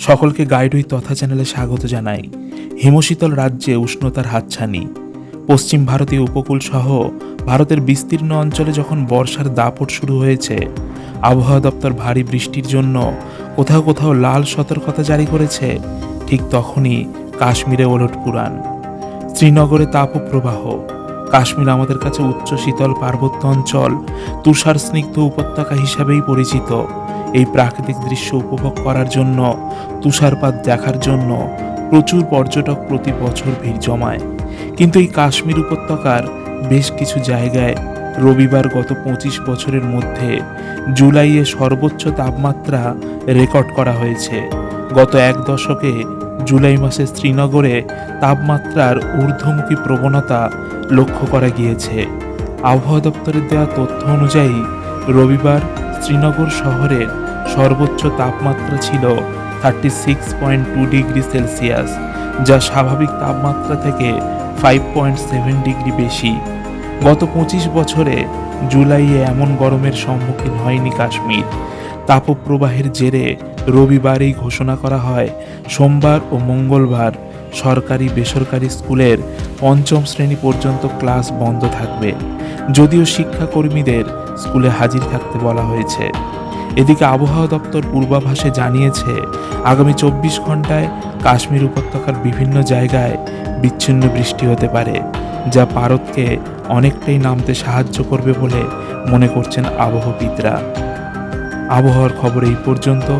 সকলকে গাইড গাইডুই তথা চ্যানেলে স্বাগত জানাই। হিমশীতল রাজ্যে উষ্ণতার হাতছানি। পশ্চিম ভারতীয় উপকূল সহ ভারতের বিস্তীর্ণ অঞ্চলে যখন বর্ষার দাপট শুরু হয়েছে, আবহাওয়া দপ্তর ভারী বৃষ্টির জন্য কোথাও কোথাও লাল সতর্কতা জারি করেছে, ঠিক তখনই কাশ্মীরে ওলট পুরাণ। শ্রীনগরে তাপপ্রবাহ। কাশ্মীর আমাদের কাছে উচ্চ শীতল পার্বত্য অঞ্চল, তুষার স্নিগ্ধ উপত্যকা হিসাবেই পরিচিত। এই প্রাকৃতিক দৃশ্য উপভোগ করার জন্য, তুষারপাত দেখার জন্য প্রচুর পর্যটক প্রতি বছর ভিড় জমায়। কিন্তু এই কাশ্মীর উপত্যকার বেশ কিছু জায়গায় রবিবার গত পঁচিশ বছরের মধ্যে জুলাইয়ে সর্বোচ্চ তাপমাত্রা রেকর্ড করা হয়েছে। গত এক দশকে জুলাই মাসে শ্রীনগরে তাপমাত্রার ঊর্ধ্বমুখী প্রবণতা লক্ষ্য করা গিয়েছে। আবহাওয়া দপ্তরের দেওয়া তথ্য অনুযায়ী রবিবার শ্রীনগর শহরের সর্বোচ্চ তাপমাত্রা ছিল thirty six point two degree Celsius যা স্বাভাবিক তাপমাত্রা থেকে ফাইভ পয়েন্ট সেভেন ডিগ্রি বেশি। গত পঁচিশ বছরে জুলাইয়ে এমন গরমের সম্মুখীন হয়নি কাশ্মীর। তাপপ্রবাহের জেরে রবিবারেই ঘোষণা করা হয়, সোমবার ও মঙ্গলবার সরকারি বেসরকারি স্কুলের পঞ্চম শ্রেণি পর্যন্ত ক্লাস বন্ধ থাকবে, যদিও শিক্ষাকর্মীদের স্কুলে হাজির থাকতে বলা হয়েছে। এদিকে আবহাওয়া দপ্তর পূর্বাভাসে জানিয়েছে, আগামী চব্বিশ ঘন্টায় কাশ্মীর উপত্যকার বিভিন্ন জায়গায় বিচ্ছিন্ন বৃষ্টি হতে পারে, যা ভারতকে অনেকটাই নামতে সাহায্য করবে বলে মনে করছেন আবহবিদরা। আবহাওয়ার খবর এই পর্যন্ত।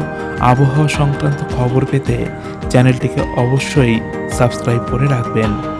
আবহাওয়া সংক্রান্ত খবর পেতে চ্যানেলটিকে অবশ্যই সাবস্ক্রাইব করে রাখবেন।